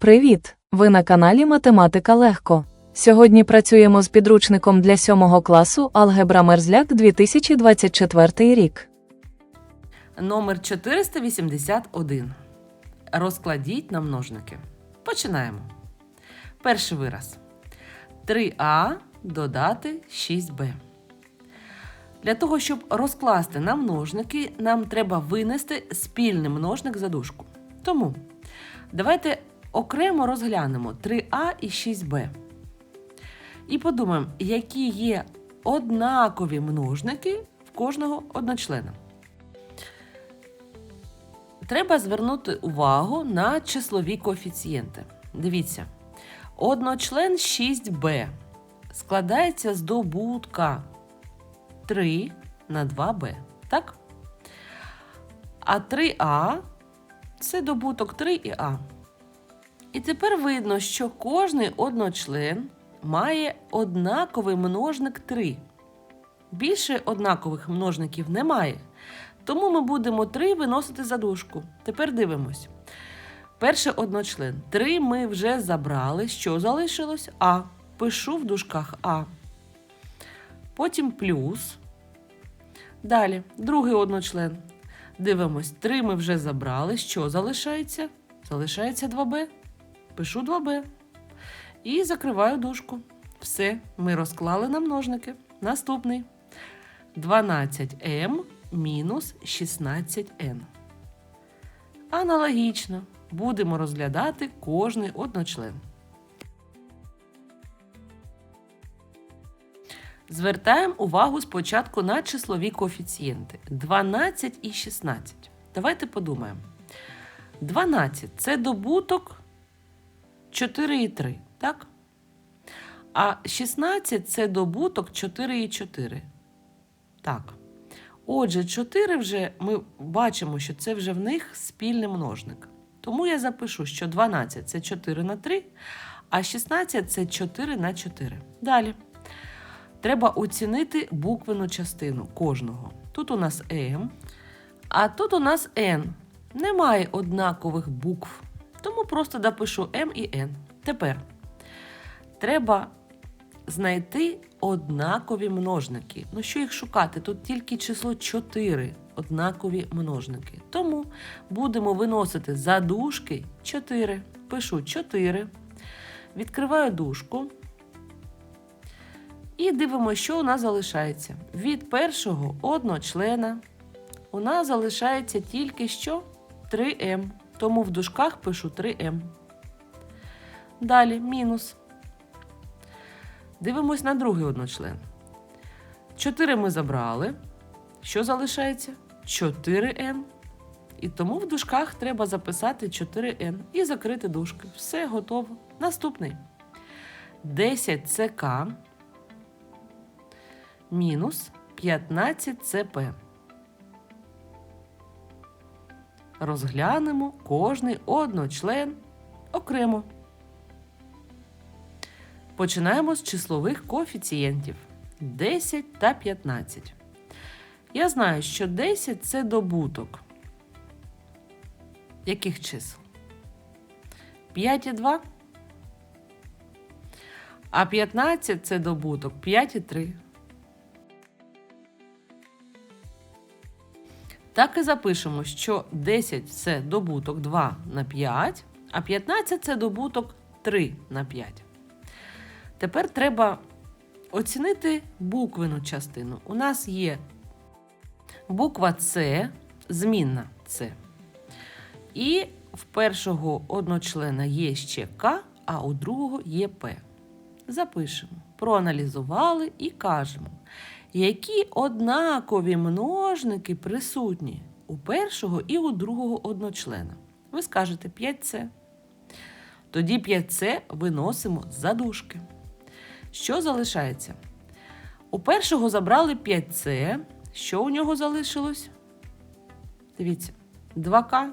Привіт! Ви на каналі Математика Легко. Сьогодні працюємо з підручником для 7 класу Алгебра Мерзляк 2024 рік. Номер 481. Розкладіть на множники. Починаємо. Перший вираз. 3а додати 6b. Для того, щоб розкласти на множники, нам треба винести спільний множник за дужку. Тому давайте окремо розглянемо 3а і 6b. І подумаємо, які є однакові множники в кожного одночлена. Треба звернути увагу на числові коефіцієнти. Дивіться, одночлен 6b складається з добутка 3 на 2b. Так? А 3а це добуток 3 і а. І тепер видно, що кожний одночлен має однаковий множник 3. Більше однакових множників немає. Тому ми будемо 3 виносити за дужку. Тепер дивимось. Перший одночлен. 3 ми вже забрали. Що залишилось? А. Пишу в дужках А. Потім плюс. Далі, другий одночлен. Дивимось, 3 ми вже забрали. Що залишається? Залишається 2b. Пишу 2b. І закриваю дужку. Все, ми розклали на множники. Наступний. 12m мінус 16n. Аналогічно будемо розглядати кожний одночлен. Звертаємо увагу спочатку на числові коефіцієнти 12 і 16. Давайте подумаємо. 12 це добуток 4 і 3, так? А 16 це добуток 4 і 4. Так. Отже, 4 вже ми бачимо, що це вже в них спільний множник. Тому я запишу, що 12 це 4 на 3, а 16 це 4 на 4. Далі. Треба оцінити буквену частину кожного. Тут у нас М, а тут у нас Н. Немає однакових букв, тому просто допишу М і Н. Тепер треба знайти однакові множники. Ну, що їх шукати? Тут тільки число 4 однакові множники. Тому будемо виносити за дужки 4. Пишу 4. Відкриваю дужку. І дивимося, що у нас залишається. Від першого одночлена у нас залишається тільки що 3М. Тому в дужках пишу 3М. Далі мінус. Дивимось на другий одночлен. 4 ми забрали. Що залишається? 4n. І тому в дужках треба записати 4n і закрити дужки. Все готово. Наступний. 10 ЦК мінус 15 ЦП. Розглянемо кожний одночлен окремо. Починаємо з числових коефіцієнтів 10 та 15. Я знаю, що 10 це добуток. Яких чисел? 5 і 2. А 15 це добуток 5 і 3. Так і запишемо, що 10 це добуток 2 на 5, а 15 це добуток 3 на 5. Тепер треба оцінити буквену частину. У нас є буква С, змінна С. І в першого одночлена є ще К, а у другого є П. Запишемо, проаналізували і кажемо, які однакові множники присутні у першого і у другого одночлена. Ви скажете 5С. Тоді 5С виносимо за дужки. Що залишається? У першого забрали 5С. Що у нього залишилось? Дивіться, 2К.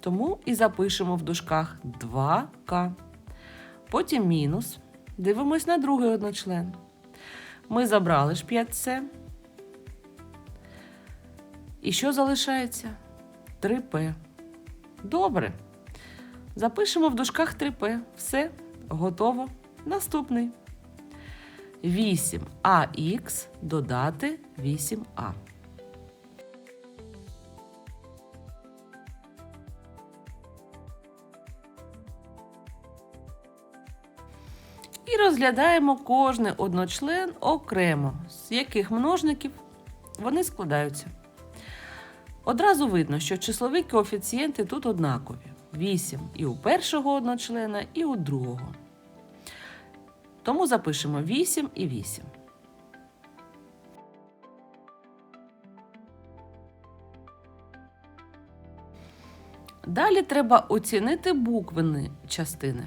Тому і запишемо в дужках 2К. Потім мінус. Дивимось на другий одночлен. Ми забрали ж 5С. І що залишається? 3П. Добре. Запишемо в дужках 3П. Все, готово. Наступний. 8АХ додати 8А. Розглядаємо кожний одночлен окремо, з яких множників вони складаються. Одразу видно, що числові коефіцієнти тут однакові: 8 і у першого одночлена, і у другого. Тому запишемо 8 і 8. Далі треба оцінити буквені частини.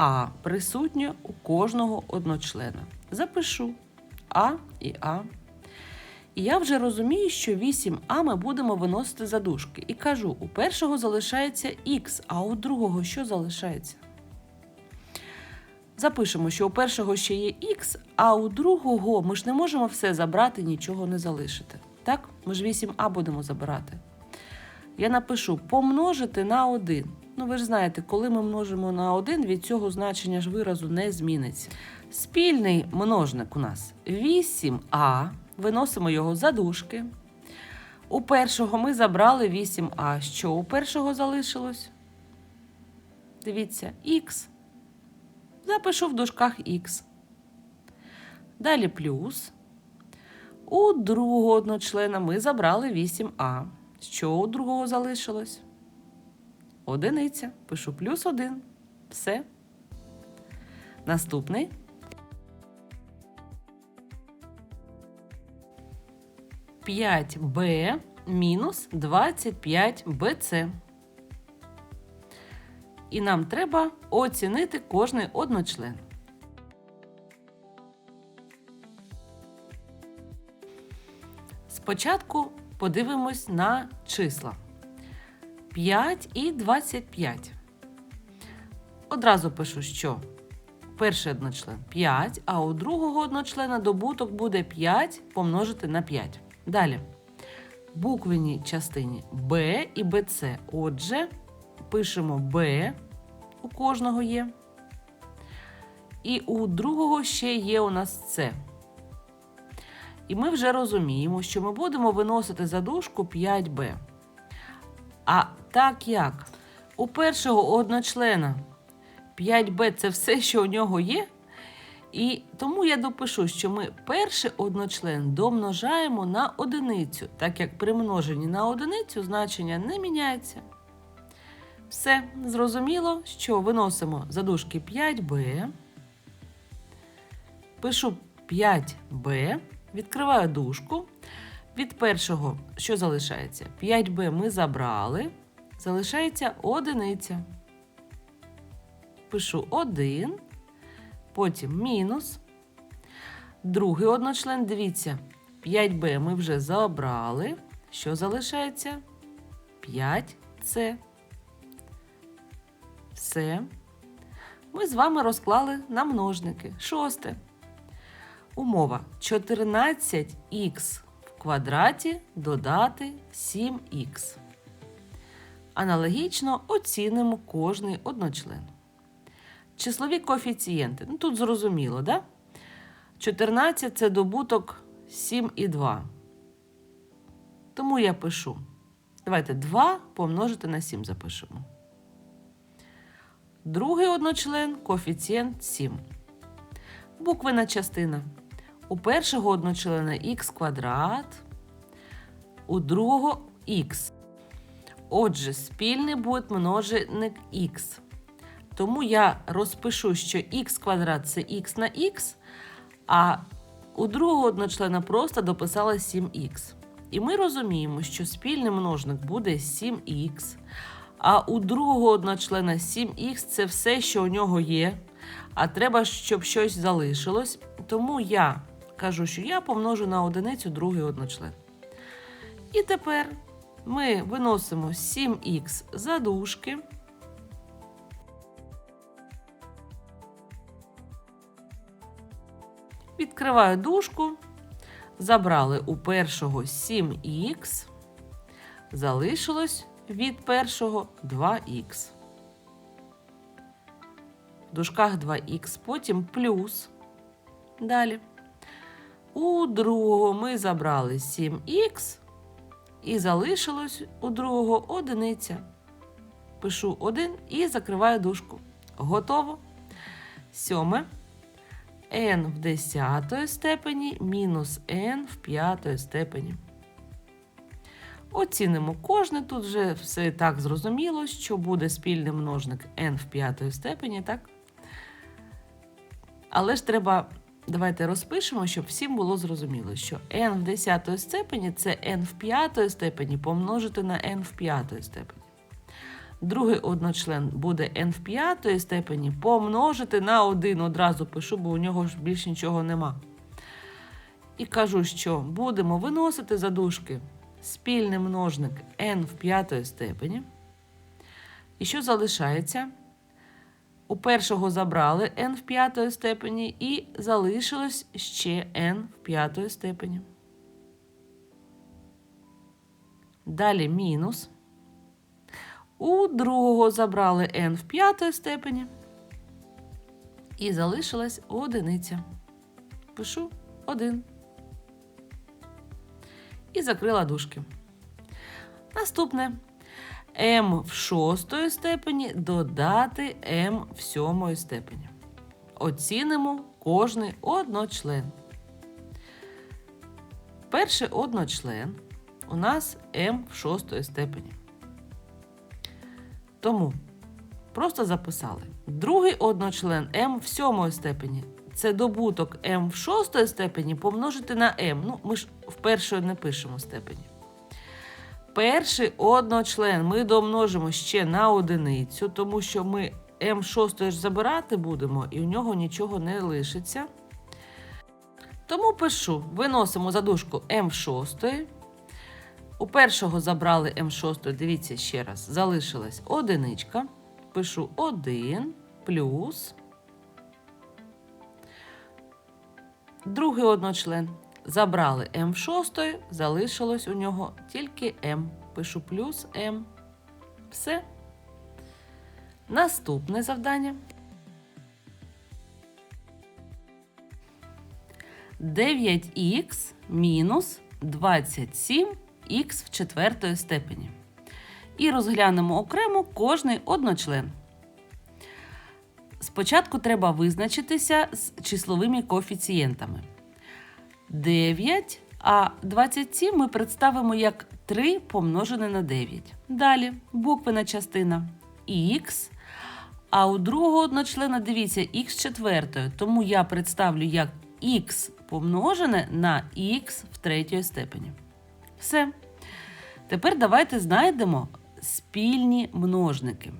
А присутнє у кожного одночлена. Запишу А і А. І я вже розумію, що 8А ми будемо виносити за дужки. І кажу, у першого залишається Х, а у другого що залишається? Запишемо, що у першого ще є Х, а у другого ми ж не можемо все забрати, нічого не залишити. Так? Ми ж 8А будемо забирати. Я напишу помножити на 1. Ну, ви ж знаєте, коли ми множимо на 1, від цього значення ж виразу не зміниться. Спільний множник у нас 8а. Виносимо його за дужки. У першого ми забрали 8а. Що у першого залишилось? Дивіться, х. Запишу в дужках х. Далі плюс. У другого одночлена ми забрали 8а. Що у другого залишилось? Одиниця. Пишу плюс один. Все. Наступний. П'ять Б мінус 25 БЦ. І нам треба оцінити кожний одночлен. Спочатку подивимось на числа. 5 і 25. Одразу пишу, що перший одночлен 5, а у другого одночлена добуток буде 5 помножити на 5. Далі. В частині Б і БЦ. Отже, пишемо Б, у кожного є. І у другого ще є у нас С. І ми вже розуміємо, що ми будемо виносити за дужку 5b. А так як у першого одночлена 5b це все, що у нього є. І тому я допишу, що ми перший одночлен домножаємо на одиницю, так як при множенні на одиницю значення не міняється. Все, зрозуміло, що виносимо за дужки 5b. Пишу 5b. Відкриваю дужку. Від першого, що залишається? 5b ми забрали. Залишається одиниця. Пишу 1, потім мінус. Другий одночлен, дивіться, 5b ми вже забрали. Що залишається? 5c. Все. Ми з вами розклали на множники. Шосте. Умова 14х в квадраті додати 7х. Аналогічно оцінимо кожний одночлен. Числові коефіцієнти. Ну, тут зрозуміло, да? 14 це добуток 7 і 2. Тому я пишу. Давайте 2 помножити на 7 запишемо. Другий одночлен коефіцієнт 7. Буквена частина. У першого одночлена х квадрат, у другого х. Отже, спільний буде множник х. Тому я розпишу, що х квадрат це х на х, а у другого одночлена просто дописала 7х. І ми розуміємо, що спільний множник буде 7х, а у другого одночлена 7х це все, що у нього є. А треба, щоб щось залишилось. Тому я кажу, що я помножу на одиницю другий одночлен. І тепер ми виносимо 7х за дужки. Відкриваю дужку. Забрали у першого 7х. Залишилось від першого 2х. в дужках 2х, потім плюс. Далі. У другого ми забрали 7х і залишилось у другого одиниця. Пишу 1 і закриваю дужку. Готово. Сьоме. n в десятої степені мінус n в п'ятої степені. Оцінимо кожне. Тут вже все так зрозуміло, що буде спільний множник n в п'ятої степені, так? Але ж треба, давайте розпишемо, щоб всім було зрозуміло, що n в десятої степені це n в п'ятої степені помножити на n в п'ятої степені. Другий одночлен буде n в п'ятої степені помножити на 1. Одразу пишу, бо у нього ж більш нічого нема. І кажу, що будемо виносити за дужки спільний множник n в п'ятої степені. І що залишається? У першого забрали n в п'ятої степені і залишилось ще n в п'ятої степені. Далі мінус. У другого забрали n в п'ятої степені. І залишилась одиниця. Пишу 1. І закрила дужки. Наступне m в шостої степені додати m в сьомої степені. Оцінимо кожний одночлен. Перший одночлен у нас m в шостої степені. Тому просто записали. Другий одночлен m в сьомої степені. Це добуток m в шостої степені помножити на m. Ну, ми ж в першої не пишемо степені. Перший одночлен ми домножимо ще на одиницю, тому що ми m шостої ж забирати будемо, і у нього нічого не лишиться. Тому пишу: виносимо задушку m в шостої. У першого забрали М6, дивіться ще раз, залишилась одиничка. Пишу 1 плюс. Другий одночлен. Забрали М6, залишилось у нього тільки М. Пишу плюс М. Все. Наступне завдання. 9х мінус 27 х в четвертої степені. І розглянемо окремо кожний одночлен. Спочатку треба визначитися з числовими коефіцієнтами. 9, а 27 ми представимо як 3 помножене на 9. Далі буквена частина х. А у другого одночлена дивіться х четвертої, тому я представлю як х помножене на х в третьої степені. Все. Тепер давайте знайдемо спільні множники.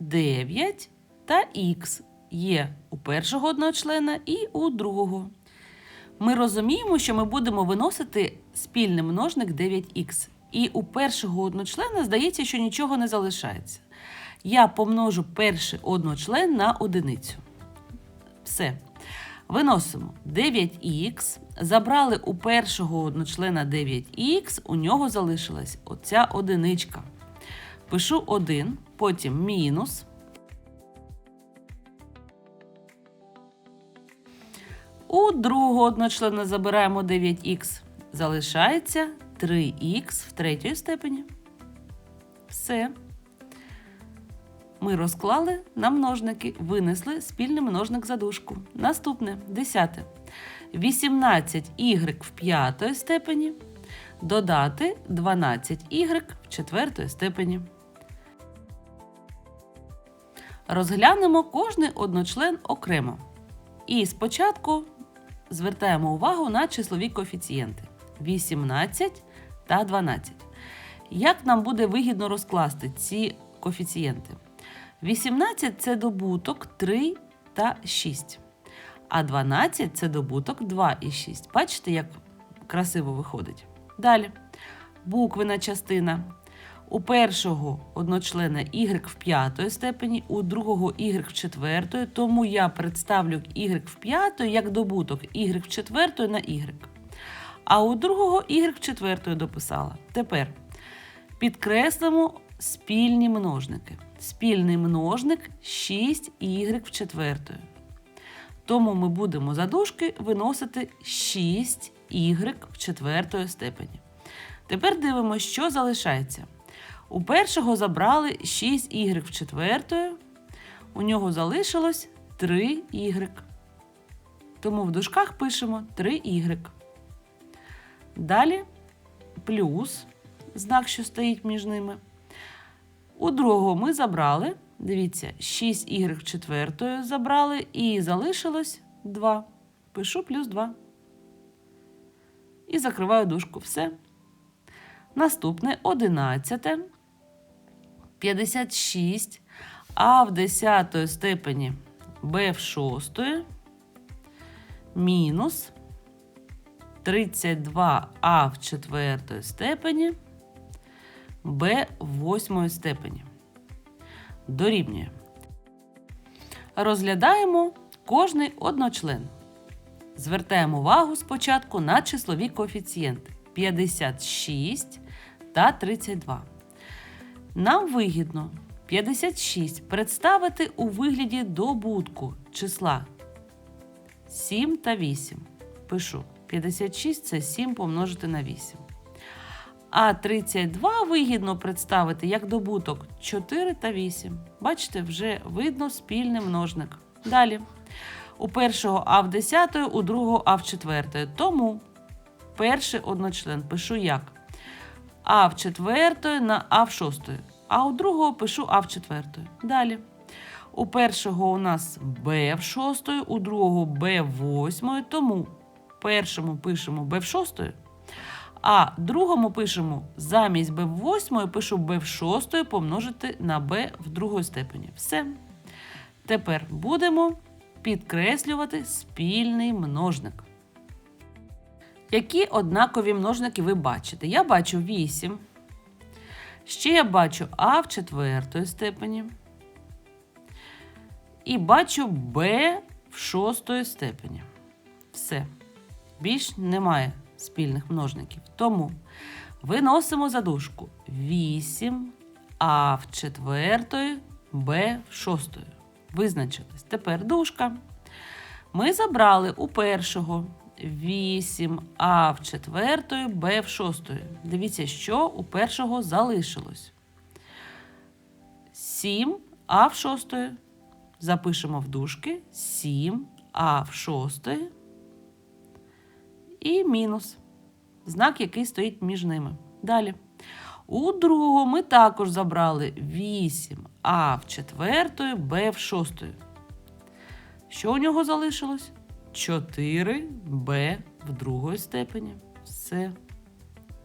9 та х є у першого одночлена і у другого. Ми розуміємо, що ми будемо виносити спільний множник 9х. І у першого одночлена здається, що нічого не залишається. Я помножу перший одночлен на одиницю. Все. Виносимо 9х, забрали у першого одночлена 9х, у нього залишилась оця одиничка. Пишу 1, потім мінус. У другого одночлена забираємо 9х, залишається 3х в третій степені. Все. Ми розклали на множники, винесли спільний множник за дужку. Наступне десяте. 18y в п'ятої степені. Додати 12y в четвертої степені. Розглянемо кожний одночлен окремо. І спочатку звертаємо увагу на числові коефіцієнти 18 та 12. Як нам буде вигідно розкласти ці коефіцієнти? 18 це добуток 3 та 6. А 12 це добуток 2 і 6. Бачите, як красиво виходить. Далі. Буквена частина. У першого одночлена y в п'ятої степені, у другого y в четвертої, тому я представлю y в п'ятої як добуток y в четвертої на y. А у другого y в четвертої дописала. Тепер підкреслимо спільні множники. Спільний множник 6y в четвертої. Тому ми будемо за дужки виносити 6y в четвертої степені. Тепер дивимося, що залишається. У першого забрали 6y в четвертої, у нього залишилось 3y. Тому в дужках пишемо 3y. Далі плюс знак, що стоїть між ними. У другого ми забрали, дивіться, 6y в четвертої забрали і залишилось 2. Пишу плюс 2. І закриваю дужку. Все. Наступне 11. 56. А в 10 степені b в 6 мінус 32а в 4 степені b в 8 степені. Дорівнює. Розглядаємо кожний одночлен. Звертаємо увагу спочатку на числові коефіцієнти 56 та 32. Нам вигідно 56 представити у вигляді добутку числа 7 та 8. Пишу 56 це 7 помножити на 8. А 32 вигідно представити як добуток 4 та 8. Бачите, вже видно спільний множник. Далі. У першого А в 10, у другого А в 4. Тому перший одночлен пишу як А в 4 на А в 6. А у другого пишу А в 4. Далі. У першого у нас Б в 6, у другого Б в 8, тому першому пишемо Б в 6, а другому пишемо замість Б в 8 пишу Б в 6 помножити на Б в другої степені. Все. Тепер будемо підкреслювати спільний множник. Які однакові множники ви бачите? Я бачу 8. Ще я бачу А в четвертої степені. І бачу Б в шостої степені. Все. Більш немає спільних множників. Тому виносимо за дужку 8 А в четвертої, Б в шостої. Визначились. Тепер дужка. Ми забрали у першого 8 А в четвертої, Б в шостої. Дивіться, що у першого залишилось. 7 А в шостої. Запишемо в дужки 7 А в шостої. І мінус. Знак, який стоїть між ними. Далі. У другого ми також забрали 8 А в четвертої, Б в шостої. Що у нього залишилось? 4 Б в другої степені. Все.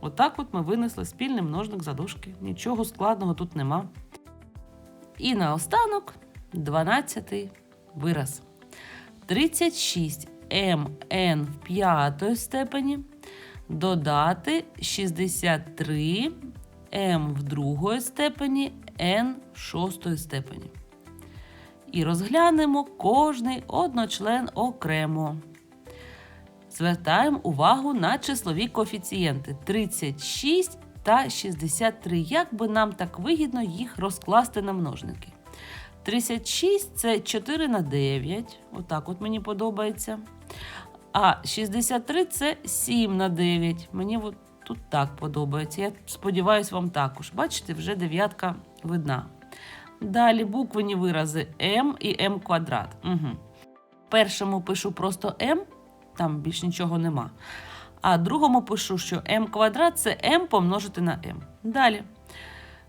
Отак от ми винесли спільний множник задушки. Нічого складного тут нема. І наостанок 12 вираз. 36 МН в п'ятої степені додати 63 М в другої степені, Н в шостої степені. І розглянемо кожний одночлен окремо. Звертаємо увагу на числові коефіцієнти 36 та 63. Як би нам так вигідно їх розкласти на множники? 36 це 4 на 9. Отак от мені подобається. А 63 це 7 на 9. Мені от тут так подобається. Я сподіваюся, вам також. Бачите, вже дев'ятка видна. Далі буквені вирази m і m квадрат. Угу. Першому пишу просто m, там більш нічого нема. А другому пишу, що m квадрат це m помножити на m. Далі.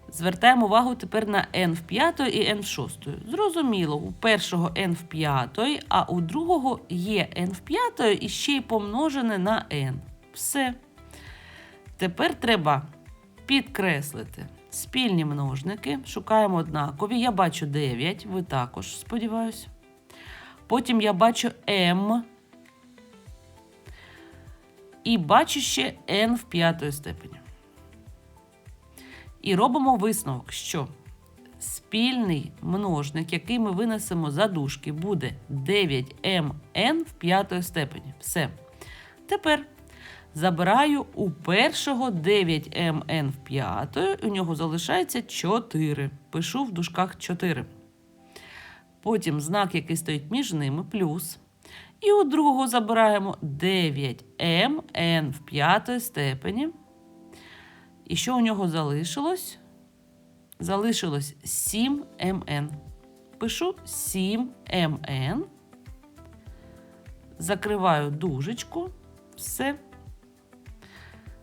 Звертаємо увагу тепер на n в п'ятої і n в шостої. Зрозуміло, у першого n в п'ятої, а у другого є n в п'ятої і ще й помножене на n. Все. Тепер треба підкреслити спільні множники. Шукаємо однакові. Я бачу 9, ви також, сподіваюся. Потім я бачу m. І бачу ще n в п'ятої степені. І робимо висновок, що спільний множник, який ми винесемо за дужки, буде 9mn в п'ятої степені. Все. Тепер Забираю у першого 9mn в п'ятої, у нього залишається 4. Пишу в дужках 4. Потім знак, який стоїть між ними, плюс. І у другого забираємо 9mn в п'ятої степені. І що у нього залишилось? Залишилось 7mn. Пишу 7mn. Закриваю дужечку. Все.